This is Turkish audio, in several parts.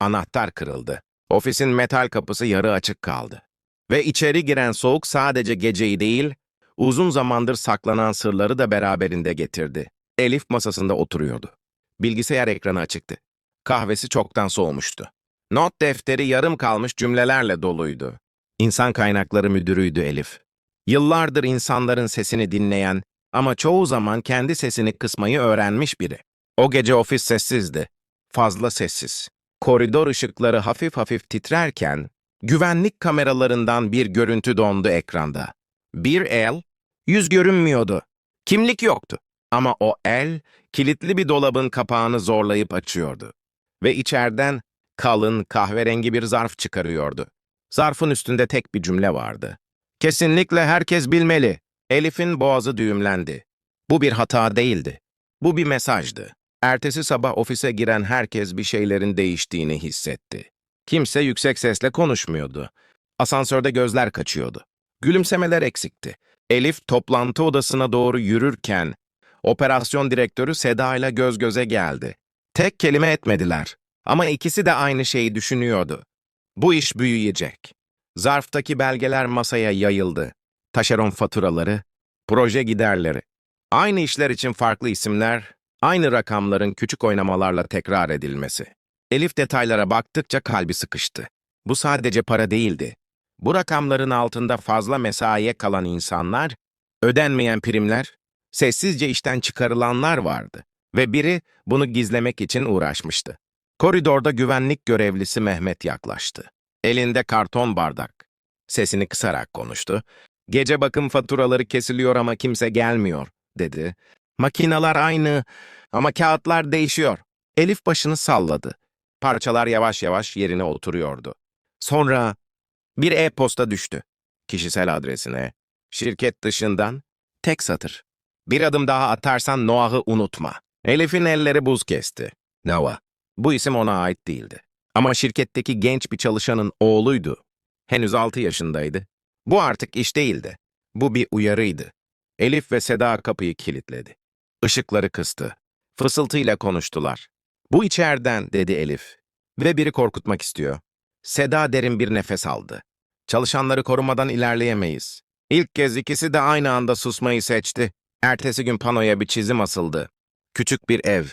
Anahtar kırıldı. Ofisin metal kapısı yarı açık kaldı. Ve içeri giren soğuk sadece geceyi değil, uzun zamandır saklanan sırları da beraberinde getirdi. Elif masasında oturuyordu. Bilgisayar ekranı açıktı. Kahvesi çoktan soğumuştu. Not defteri yarım kalmış cümlelerle doluydu. İnsan kaynakları müdürüydü Elif. Yıllardır insanların sesini dinleyen ama çoğu zaman kendi sesini kısmayı öğrenmiş biri. O gece ofis sessizdi. Fazla sessiz. Koridor ışıkları hafif hafif titrerken, güvenlik kameralarından bir görüntü dondu ekranda. Bir el, yüz görünmüyordu. Kimlik yoktu. Ama o el, kilitli bir dolabın kapağını zorlayıp açıyordu. Ve içeriden kalın, kahverengi bir zarf çıkarıyordu. Zarfın üstünde tek bir cümle vardı. Kesinlikle herkes bilmeli. Elif'in boğazı düğümlendi. Bu bir hata değildi. Bu bir mesajdı. Ertesi sabah ofise giren herkes bir şeylerin değiştiğini hissetti. Kimse yüksek sesle konuşmuyordu. Asansörde gözler kaçıyordu. Gülümsemeler eksikti. Elif toplantı odasına doğru yürürken operasyon direktörü Seda ile göz göze geldi. Tek kelime etmediler ama ikisi de aynı şeyi düşünüyordu. Bu iş büyüyecek. Zarftaki belgeler masaya yayıldı. Taşeron faturaları, proje giderleri. Aynı işler için farklı isimler, aynı rakamların küçük oynamalarla tekrar edilmesi. Elif detaylara baktıkça kalbi sıkıştı. Bu sadece para değildi. Bu rakamların altında fazla mesaiye kalan insanlar, ödenmeyen primler, sessizce işten çıkarılanlar vardı ve biri bunu gizlemek için uğraşmıştı. Koridorda güvenlik görevlisi Mehmet yaklaştı. Elinde karton bardak. Sesini kısarak konuştu. Gece bakım faturaları kesiliyor ama kimse gelmiyor, dedi. Makinalar aynı ama kağıtlar değişiyor. Elif başını salladı. Parçalar yavaş yavaş yerine oturuyordu. Sonra bir e-posta düştü. Kişisel adresine, şirket dışından, tek satır. Bir adım daha atarsan Noah'ı unutma. Elif'in elleri buz kesti. Noah. Bu isim ona ait değildi. Ama şirketteki genç bir çalışanın oğluydu. Henüz 6 yaşındaydı. Bu artık iş değildi. Bu bir uyarıydı. Elif ve Seda kapıyı kilitledi. Işıkları kıstı. Fısıltıyla konuştular. Bu içeriden, dedi Elif. Ve biri korkutmak istiyor. Seda derin bir nefes aldı. Çalışanları korumadan ilerleyemeyiz. İlk kez ikisi de aynı anda susmayı seçti. Ertesi gün panoya bir çizim asıldı. Küçük bir ev.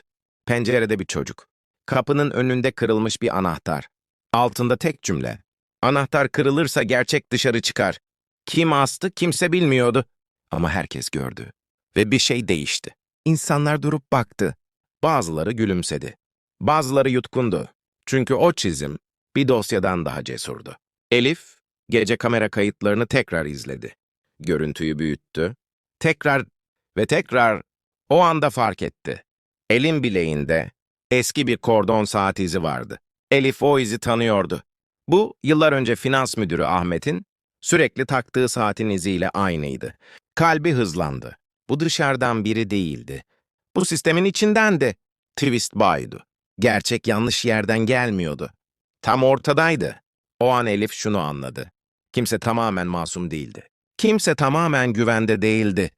Pencerede bir çocuk. Kapının önünde kırılmış bir anahtar. Altında tek cümle. Anahtar kırılırsa gerçek dışarı çıkar. Kim astı kimse bilmiyordu. Ama herkes gördü. Ve bir şey değişti. İnsanlar durup baktı. Bazıları gülümsedi. Bazıları yutkundu. Çünkü o çizim bir dosyadan daha cesurdu. Elif, gece kamera kayıtlarını tekrar izledi. Görüntüyü büyüttü. Tekrar ve tekrar o anda fark etti. Elin bileğinde eski bir kordon saat izi vardı. Elif o izi tanıyordu. Bu, yıllar önce finans müdürü Ahmet'in sürekli taktığı saatin iziyle aynıydı. Kalbi hızlandı. Bu dışarıdan biri değildi. Bu sistemin içindendi. Twist buydu. Gerçek yanlış yerden gelmiyordu. Tam ortadaydı. O an Elif şunu anladı. Kimse tamamen masum değildi. Kimse tamamen güvende değildi.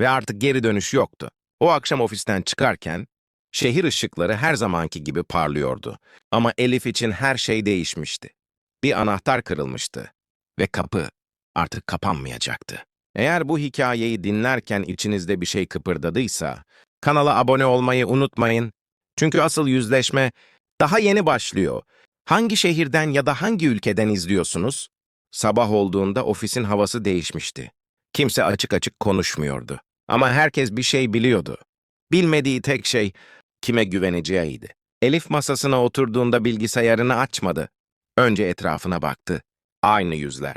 Ve artık geri dönüş yoktu. O akşam ofisten çıkarken, şehir ışıkları her zamanki gibi parlıyordu. Ama Elif için her şey değişmişti. Bir anahtar kırılmıştı. Ve kapı artık kapanmayacaktı. Eğer bu hikayeyi dinlerken içinizde bir şey kıpırdadıysa, kanala abone olmayı unutmayın. Çünkü asıl yüzleşme daha yeni başlıyor. Hangi şehirden ya da hangi ülkeden izliyorsunuz? Sabah olduğunda ofisin havası değişmişti. Kimse açık açık konuşmuyordu. Ama herkes bir şey biliyordu. Bilmediği tek şey kime güveneceğiydi. Elif masasına oturduğunda bilgisayarını açmadı. Önce etrafına baktı. Aynı yüzler,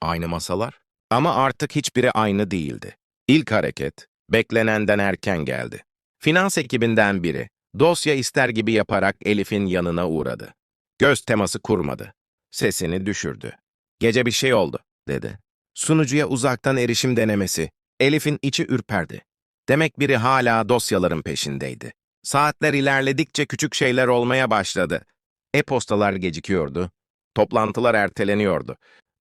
aynı masalar. Ama artık hiçbiri aynı değildi. İlk hareket, beklenenden erken geldi. Finans ekibinden biri, dosya ister gibi yaparak Elif'in yanına uğradı. Göz teması kurmadı. Sesini düşürdü. Gece bir şey oldu, dedi. Sunucuya uzaktan erişim denemesi. Elif'in içi ürperdi. Demek biri hala dosyaların peşindeydi. Saatler ilerledikçe küçük şeyler olmaya başladı. E-postalar gecikiyordu. Toplantılar erteleniyordu.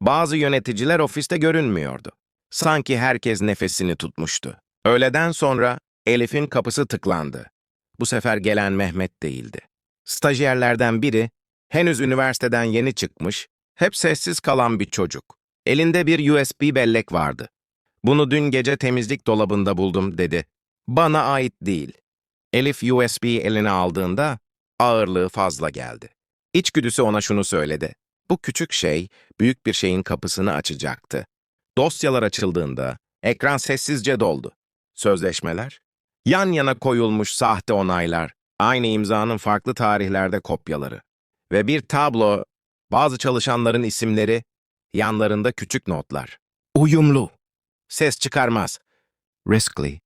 Bazı yöneticiler ofiste görünmüyordu. Sanki herkes nefesini tutmuştu. Öğleden sonra Elif'in kapısı tıklandı. Bu sefer gelen Mehmet değildi. Stajyerlerden biri Henüz üniversiteden yeni çıkmış, hep sessiz kalan bir çocuk. Elinde bir USB bellek vardı. Bunu dün gece temizlik dolabında buldum dedi. Bana ait değil. Elif USB eline aldığında ağırlığı fazla geldi. İçgüdüsü ona şunu söyledi. Bu küçük şey büyük bir şeyin kapısını açacaktı. Dosyalar açıldığında ekran sessizce doldu. Sözleşmeler, yan yana koyulmuş sahte onaylar, aynı imzanın farklı tarihlerde kopyaları ve bir tablo, bazı çalışanların isimleri, yanlarında küçük notlar. Uyumlu. Ses çıkarmaz. Riskli.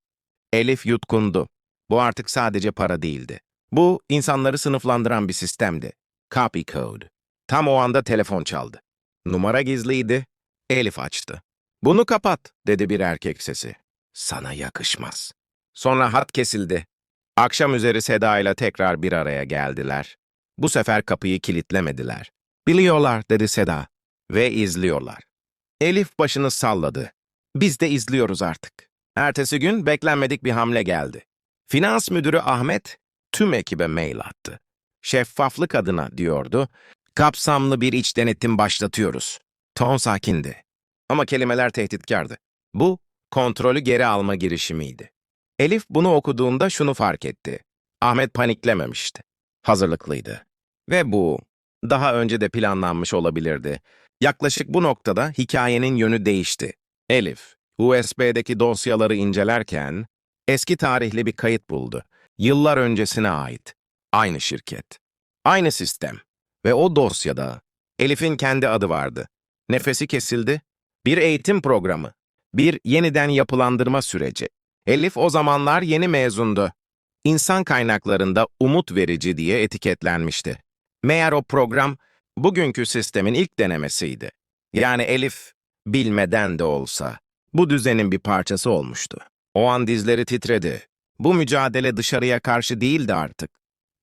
Elif yutkundu. Bu artık sadece para değildi. Bu, insanları sınıflandıran bir sistemdi. Copy code. Tam o anda telefon çaldı. Numara gizliydi. Elif açtı. Bunu kapat, dedi bir erkek sesi. Sana yakışmaz. Sonra hat kesildi. Akşam üzeri Seda ile tekrar bir araya geldiler. Bu sefer kapıyı kilitlemediler. Biliyorlar, dedi Seda. Ve izliyorlar. Elif başını salladı. Biz de izliyoruz artık. Ertesi gün beklenmedik bir hamle geldi. Finans müdürü Ahmet tüm ekibe mail attı. Şeffaflık adına diyordu. Kapsamlı bir iç denetim başlatıyoruz. Ton sakindi. Ama kelimeler tehditkardı. Bu, kontrolü geri alma girişimiydi. Elif bunu okuduğunda şunu fark etti. Ahmet paniklememişti. Hazırlıklıydı. Ve bu, daha önce de planlanmış olabilirdi. Yaklaşık bu noktada hikayenin yönü değişti. Elif, USB'deki dosyaları incelerken, eski tarihli bir kayıt buldu. Yıllar öncesine ait. Aynı şirket. Aynı sistem. Ve o dosyada Elif'in kendi adı vardı. Nefesi kesildi. Bir eğitim programı. Bir yeniden yapılandırma süreci. Elif o zamanlar yeni mezundu. İnsan kaynaklarında umut verici diye etiketlenmişti. Meğer o program bugünkü sistemin ilk denemesiydi. Yani Elif bilmeden de olsa bu düzenin bir parçası olmuştu. O an dizleri titredi. Bu mücadele dışarıya karşı değildi artık.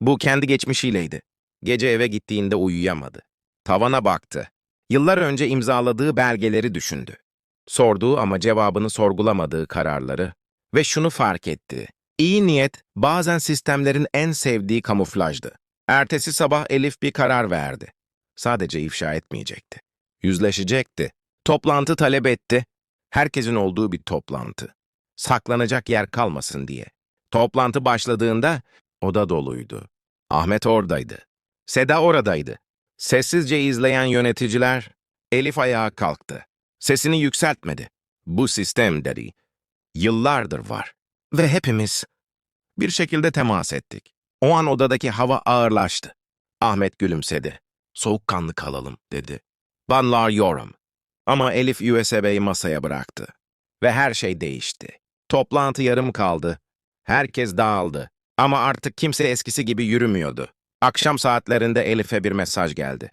Bu kendi geçmişiyleydi. Gece eve gittiğinde uyuyamadı. Tavana baktı. Yıllar önce imzaladığı belgeleri düşündü. Sorduğu ama cevabını sorgulamadığı kararları ve şunu fark etti. İyi niyet bazen sistemlerin en sevdiği kamuflajdı. Ertesi sabah Elif bir karar verdi. Sadece ifşa etmeyecekti. Yüzleşecekti. Toplantı talep etti. Herkesin olduğu bir toplantı. Saklanacak yer kalmasın diye. Toplantı başladığında oda doluydu. Ahmet oradaydı. Seda oradaydı. Sessizce izleyen yöneticiler, Elif ayağa kalktı. Sesini yükseltmedi. Bu sistem dedi. Yıllardır var. Ve hepimiz bir şekilde temas ettik. O an odadaki hava ağırlaştı. Ahmet gülümsedi. Soğukkanlı kalalım, dedi. Banlar yorum. Ama Elif USB'yi masaya bıraktı. Ve her şey değişti. Toplantı yarım kaldı. Herkes dağıldı. Ama artık kimse eskisi gibi yürümüyordu. Akşam saatlerinde Elif'e bir mesaj geldi.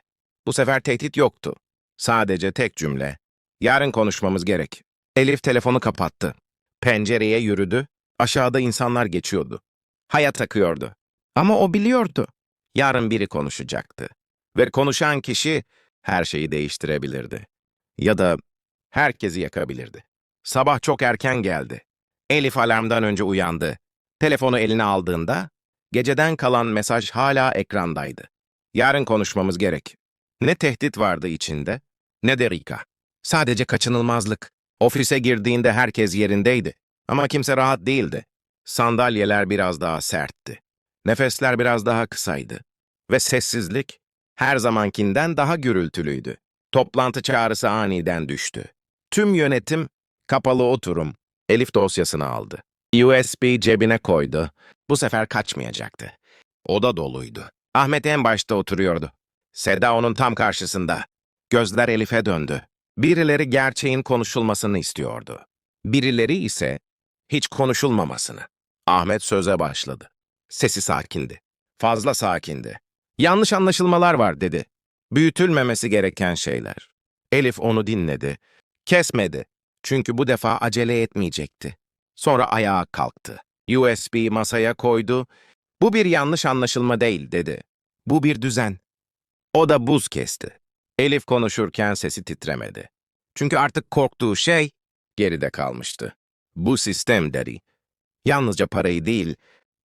Bu sefer tehdit yoktu. Sadece tek cümle. Yarın konuşmamız gerek. Elif telefonu kapattı. Pencereye yürüdü. Aşağıda insanlar geçiyordu. Hayat akıyordu. Ama o biliyordu. Yarın biri konuşacaktı. Ve konuşan kişi her şeyi değiştirebilirdi. Ya da herkesi yakabilirdi. Sabah çok erken geldi. Elif alarmdan önce uyandı. Telefonu eline aldığında geceden kalan mesaj hala ekrandaydı. Yarın konuşmamız gerek. Ne tehdit vardı içinde, ne de Rika. Sadece kaçınılmazlık. Ofise girdiğinde herkes yerindeydi. Ama kimse rahat değildi. Sandalyeler biraz daha sertti. Nefesler biraz daha kısaydı. Ve sessizlik her zamankinden daha gürültülüydü. Toplantı çağrısı aniden düştü. Tüm yönetim kapalı oturum Elif dosyasını aldı. USB cebine koydu. Bu sefer kaçmayacaktı. Oda doluydu. Ahmet en başta oturuyordu. Seda onun tam karşısında. Gözler Elif'e döndü. Birileri gerçeğin konuşulmasını istiyordu. Birileri ise hiç konuşulmamasını. Ahmet söze başladı. Sesi sakindi. Fazla sakindi. Yanlış anlaşılmalar var dedi. Büyütülmemesi gereken şeyler. Elif onu dinledi. Kesmedi. Çünkü bu defa acele etmeyecekti. Sonra ayağa kalktı. USB masaya koydu. Bu bir yanlış anlaşılma değil dedi. Bu bir düzen. O da buz kesti. Elif konuşurken sesi titremedi. Çünkü artık korktuğu şey geride kalmıştı. Bu sistem dedi. Yalnızca parayı değil,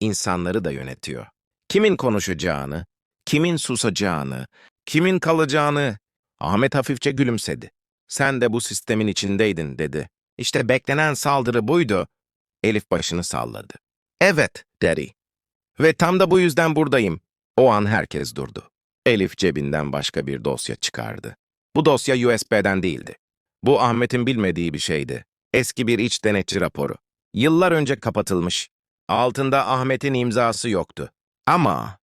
insanları da yönetiyor. Kimin konuşacağını, kimin susacağını, kimin kalacağını. Ahmet hafifçe gülümsedi. Sen de bu sistemin içindeydin dedi. İşte beklenen saldırı buydu. Elif başını salladı. Evet dedi. Ve tam da bu yüzden buradayım. O an herkes durdu. Elif cebinden başka bir dosya çıkardı. Bu dosya USB'den değildi. Bu Ahmet'in bilmediği bir şeydi. Eski bir iç denetçi raporu. Yıllar önce kapatılmış. Altında Ahmet'in imzası yoktu. Ama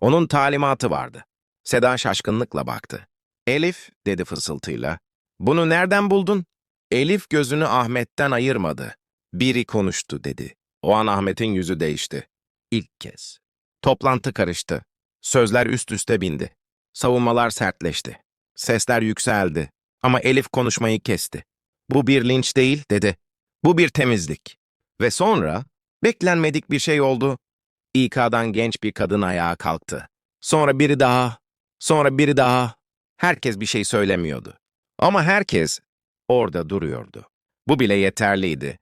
onun talimatı vardı. Seda şaşkınlıkla baktı. Elif, dedi fısıltıyla. Bunu nereden buldun? Elif gözünü Ahmet'ten ayırmadı. Biri konuştu, dedi. O an Ahmet'in yüzü değişti. İlk kez. Toplantı karıştı. Sözler üst üste bindi. Savunmalar sertleşti. Sesler yükseldi. Ama Elif konuşmayı kesti. Bu bir linç değil, dedi. Bu bir temizlik. Ve sonra beklenmedik bir şey oldu. İK'dan genç bir kadın ayağa kalktı. Sonra biri daha, sonra biri daha. Herkes bir şey söylemiyordu. Ama herkes orada duruyordu. Bu bile yeterliydi.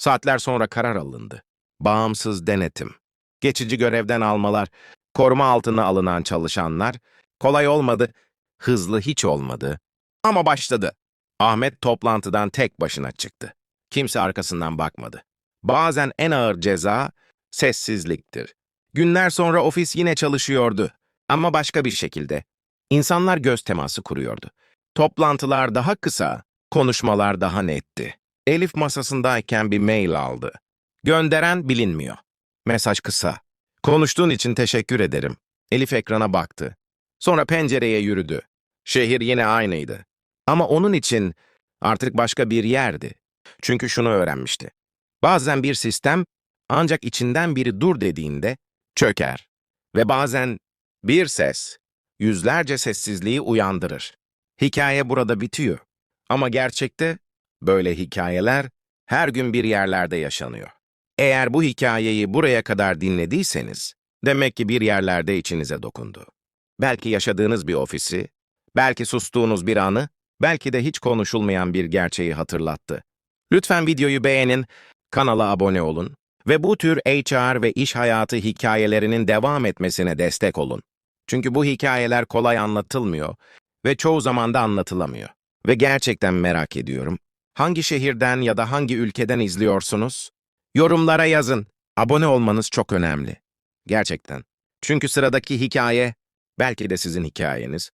Saatler sonra karar alındı. Bağımsız denetim. Geçici görevden almalar, koruma altına alınan çalışanlar. Kolay olmadı, hızlı hiç olmadı. Ama başladı. Ahmet toplantıdan tek başına çıktı. Kimse arkasından bakmadı. Bazen en ağır ceza sessizliktir. Günler sonra ofis yine çalışıyordu ama başka bir şekilde. İnsanlar göz teması kuruyordu. Toplantılar daha kısa, konuşmalar daha netti. Elif masasındayken bir mail aldı. Gönderen bilinmiyor. Mesaj kısa. Konuştuğun için teşekkür ederim. Elif ekrana baktı. Sonra pencereye yürüdü. Şehir yine aynıydı. Ama onun için artık başka bir yerdi. Çünkü şunu öğrenmişti. Bazen bir sistem ancak içinden biri dur dediğinde çöker. Ve bazen bir ses yüzlerce sessizliği uyandırır. Hikaye burada bitiyor. Ama gerçekte böyle hikayeler her gün bir yerlerde yaşanıyor. Eğer bu hikayeyi buraya kadar dinlediyseniz, demek ki bir yerlerde içinize dokundu. Belki yaşadığınız bir ofisi, belki sustuğunuz bir anı, belki de hiç konuşulmayan bir gerçeği hatırlattı. Lütfen videoyu beğenin, kanala abone olun ve bu tür HR ve iş hayatı hikayelerinin devam etmesine destek olun. Çünkü bu hikayeler kolay anlatılmıyor ve çoğu zaman da anlatılamıyor. Ve gerçekten merak ediyorum. Hangi şehirden ya da hangi ülkeden izliyorsunuz? Yorumlara yazın. Abone olmanız çok önemli. Gerçekten. Çünkü sıradaki hikaye belki de sizin hikayeniz.